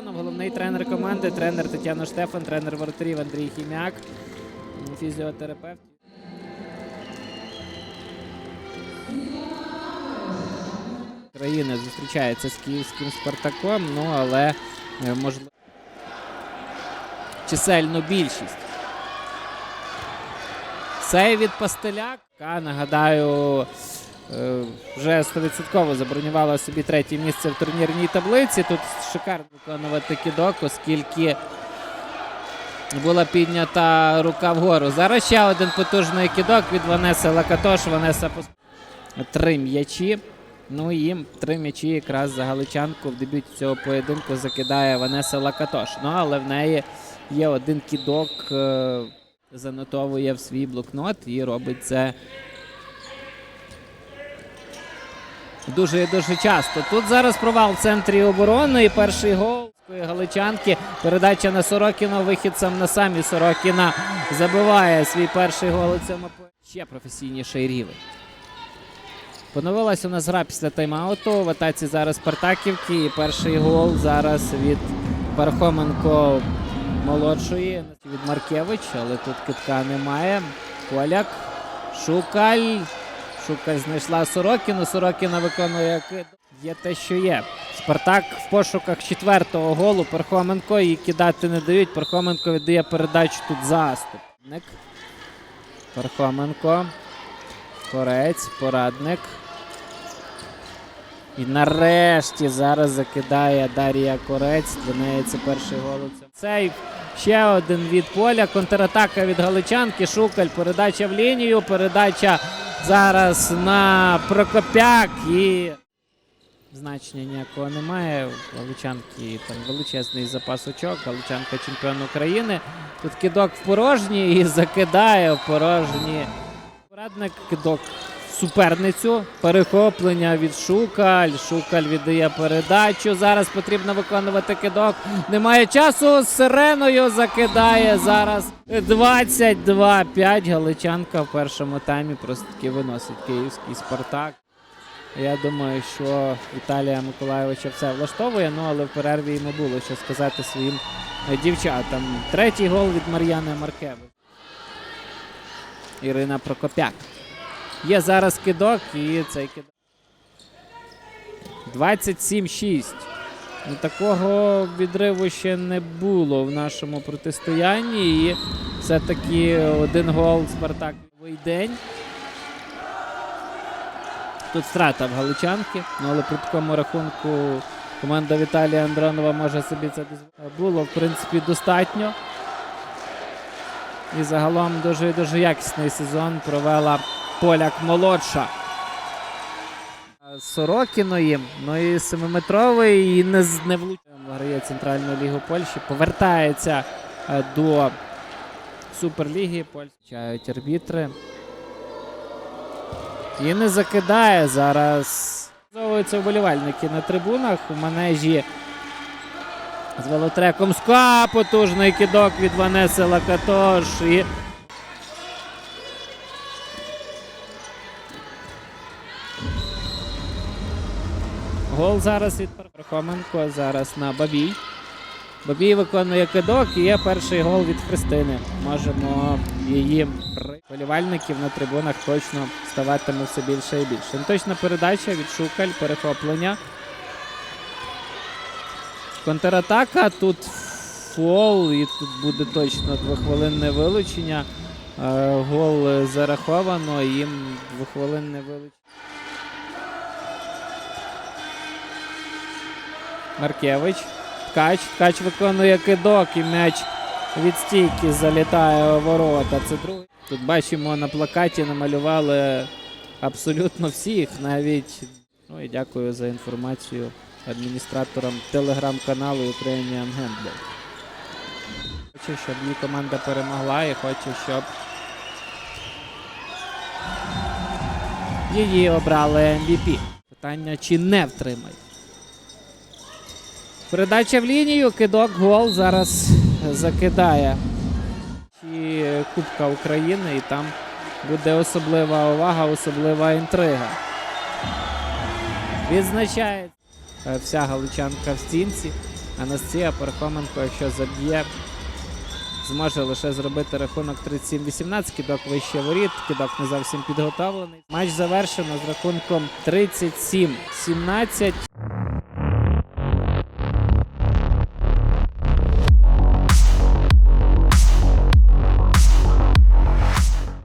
Миронов, головний тренер команди, тренер Тетяна Штефан, тренер воротарів Андрій Хім'як, фізіотерапевт. країни зустрічається з київським Спартаком, ну але е, можливо чисельну більшість. Цей від Пастеляк, яка, нагадаю, вже 100% забронювала собі третє місце в турнірній таблиці. Тут шикарно виконувати кидок, оскільки була піднята рука вгору. Зараз ще один потужний кидок від Ванеси Лакатош. Ванеса три м'ячі. Ну і три м'ячі якраз за галичанку в дебюті цього поєдинку закидає Ванеса Лакатош. Ну але в неї є один кідок, е, занотовує в свій блокнот і робить це дуже дуже часто. Тут зараз провал в центрі оборони і перший гол галичанки. Передача на Сорокіна. Вихід сам на самі Сорокіна забиває свій перший гол. цьому ще професійніший рівень. Поновилась у нас гра після тайм-ауту. В атаці зараз Спартаківки. І перший гол зараз від Пархоменко молодшої. Від Маркевич, але тут китка немає. Поляк. Шукаль. Шукаль знайшла Сорокіну. Сорокіна виконує. Є те, що є. Спартак в пошуках четвертого голу. Пархоменко її кидати не дають. Пархоменко віддає передачу тут заступник. Пархоменко. Корець, порадник. І нарешті зараз закидає Дар'я Корець. Для неї це перший гол. Цей ще один від поля. Контратака від Галичанки. Шукаль. Передача в лінію. Передача зараз на Прокопяк. І значення ніякого немає. Галичанки там величезний запас очок. Галичанка чемпіон України. Тут кидок в порожній і закидає в порожній. Порадник кидок суперницю. Перехоплення від Шукаль. Шукаль віддає передачу. Зараз потрібно виконувати кидок. Немає часу. Сиреною закидає зараз 22-5. Галичанка в першому таймі просто таки виносить київський Спартак. Я думаю, що Віталія Миколайовича все влаштовує, ну але в перерві йому було що сказати своїм дівчатам. Третій гол від Мар'яни Маркевич. Ірина Прокопяк. Є зараз кидок і цей кидок. 27-6. Ну, такого відриву ще не було в нашому протистоянні. І все-таки один гол Спартак день. Тут страта в Галичанки, ну, але при такому рахунку команда Віталія Андронова може собі це дозволити. Було, в принципі, достатньо. І загалом дуже дуже якісний сезон провела поляк молодша. Сорокіної, ну і семиметровий, і не, не влучає. Грає Центральну лігу Польщі. Повертається е, до Суперліги Польщі. Чають арбітри. І не закидає зараз. Зовуються вболівальники на трибунах у манежі з велотреком Ска. Потужний кидок від Ванеси Лакатош. І Гол зараз від Пархоменко. Зараз на Бабій. Бабій виконує кидок і є перший гол від Христини. Можемо її вболівальників на трибунах точно ставатиме все більше і більше. Ну, Точна передача від Шукаль, перехоплення. Контратака. Тут фол, і тут буде точно двохвилинне вилучення. Е, Гол зараховано, їм двохвилинне вилучення. Маркевич. Ткач. Ткач виконує кидок і м'яч від стійки залітає у ворота. Це другий. Тут бачимо на плакаті намалювали абсолютно всіх, навіть. Ну і дякую за інформацію адміністраторам телеграм-каналу Ukrainian Handball. Хочу, щоб її команда перемогла і хочу, щоб її обрали MVP. Питання, чи не втримають. Передача в лінію, кидок, гол зараз закидає. І Кубка України, і там буде особлива увага, особлива інтрига. Відзначає е, вся галичанка в стінці. Анастасія Пархоменко, якщо заб'є, зможе лише зробити рахунок 37-18. Кидок вище воріт, кидок не зовсім підготовлений. Матч завершено з рахунком 37-17.